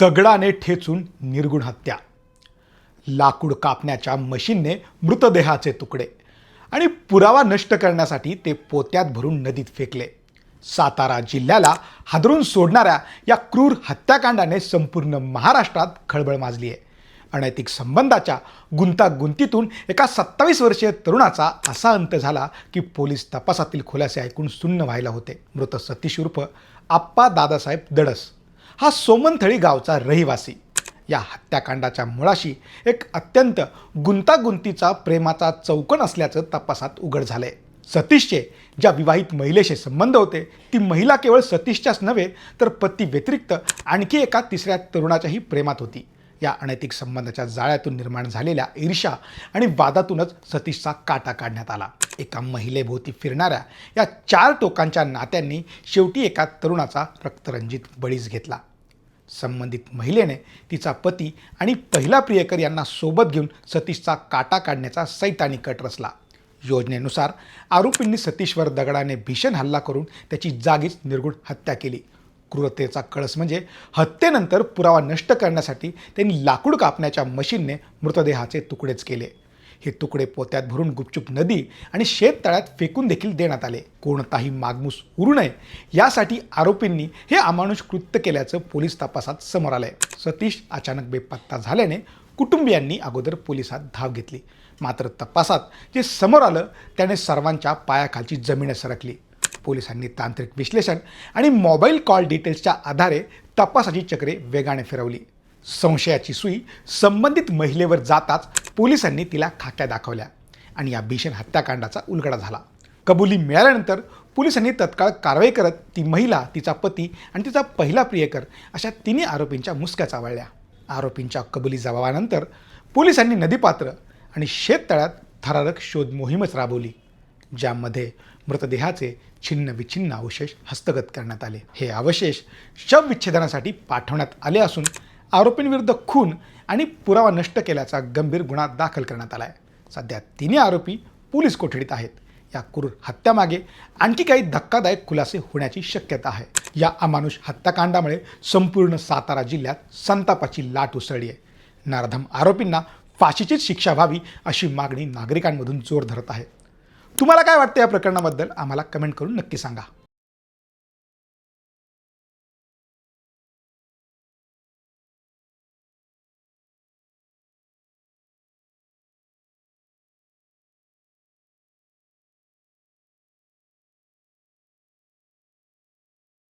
दगडाने ठेचून निर्गुण हत्या. लाकूड कापण्याच्या मशीनने मृतदेहाचे तुकडे आणि पुरावा नष्ट करण्यासाठी ते पोत्यात भरून नदीत फेकले. सातारा जिल्ह्याला हादरून सोडणाऱ्या या क्रूर हत्याकांडाने संपूर्ण महाराष्ट्रात खळबळ माजली आहे अनैतिक संबंधाच्या गुंतागुंतीतून एका सत्तावीस वर्षीय तरुणाचा असा अंत झाला की पोलीस तपासातील खुलासे ऐकून सुन्न व्हायला होते. मृत सतीश उर्फ आप्पा दादासाहेब दडस. हा सोमनथळी गावचा रहिवासी. या हत्याकांडाच्या मुळाशी एक अत्यंत गुंतागुंतीचा प्रेमाचा चौकण असल्याचं तपासात उघड झालंय. सतीशचे ज्या विवाहित महिलेशी संबंध होते ती महिला केवळ सतीशच्याच नव्हे तर पती व्यतिरिक्त आणखी एका तिसऱ्या तरुणाच्याही प्रेमात होती. या अनैतिक संबंधाच्या जाळ्यातून निर्माण झालेल्या ईर्षा आणि वादातूनच सतीशचा काटा काढण्यात आला. एका महिलेभोवती फिरणाऱ्या या चार टोकांच्या नात्यांनी शेवटी एका तरुणाचा रक्तरंजित बळीच घेतला. संबंधित महिलेने तिचा पती आणि पहिला प्रियकर यांना सोबत घेऊन सतीशचा काटा काढण्याचा सैतानी कट रचला. योजनेनुसार आरोपींनी सतीशवर दगडाने भीषण हल्ला करून त्याची जागीच निर्गुण हत्या केली. क्रूरतेचा कळस म्हणजे हत्येनंतर पुरावा नष्ट करण्यासाठी त्यांनी लाकूड कापण्याच्या मशीनने मृतदेहाचे तुकडेच केले. हे तुकडे पोत्यात भरून गुपचूप नदी आणि शेततळ्यात फेकून देखील देण्यात आले. कोणताही मागमूस उरू नये यासाठी आरोपींनी हे अमानुष कृत्य केल्याचं पोलीस तपासात समोर आलंय. सतीश अचानक बेपत्ता झाल्याने कुटुंबियांनी अगोदर पोलिसात धाव घेतली. मात्र तपासात जे समोर आलं त्याने सर्वांच्या पायाखालची जमीन सरकली. पोलिसांनी तांत्रिक विश्लेषण आणि मोबाईल कॉल डिटेल्सच्या आधारे तपासाची चक्रे वेगाने फिरवली. संशयाची सुई संबंधित महिलेवर जाताच पोलिसांनी तिला खाक्या दाखवल्या आणि या भीषण हत्याकांडाचा उलगडा झाला. कबुली मिळाल्यानंतर पोलिसांनी तत्काळ कारवाई करत ती महिला तिचा पती आणि तिचा पहिला प्रियकर अशा तिन्ही आरोपींच्या मुसक्या चावळल्या आरोपींच्या कबुली जबाबानंतर पोलिसांनी नदीपात्र आणि शेततळ्यात थरारक शोध मोहीमच राबवली. ज्यामध्ये मृतदेहाचे छिन्न विछिन्न अवशेष हस्तगत करण्यात आले. हे अवशेष शवविच्छेदनासाठी पाठवण्यात आले असून आरोपींविरुद्ध खून आणि पुरावा नष्ट केल्याचा गंभीर गुन्हा दाखल करण्यात आला आहे सध्या तिन्ही आरोपी पोलीस कोठडीत आहेत. या क्रूर हत्यामागे आणखी काही धक्कादायक खुलासे होण्याची शक्यता आहे. या अमानुष हत्याकांडामुळे संपूर्ण सातारा जिल्ह्यात संतापाची लाट उसळली आहे. नराधम आरोपींना फाशीचीच शिक्षा व्हावी अशी मागणी नागरिकांमधून जोर धरत आहे तुम्हाला काय वाटतं या प्रकरणाबद्दल? आम्हाला कमेंट करून नक्की सांगा.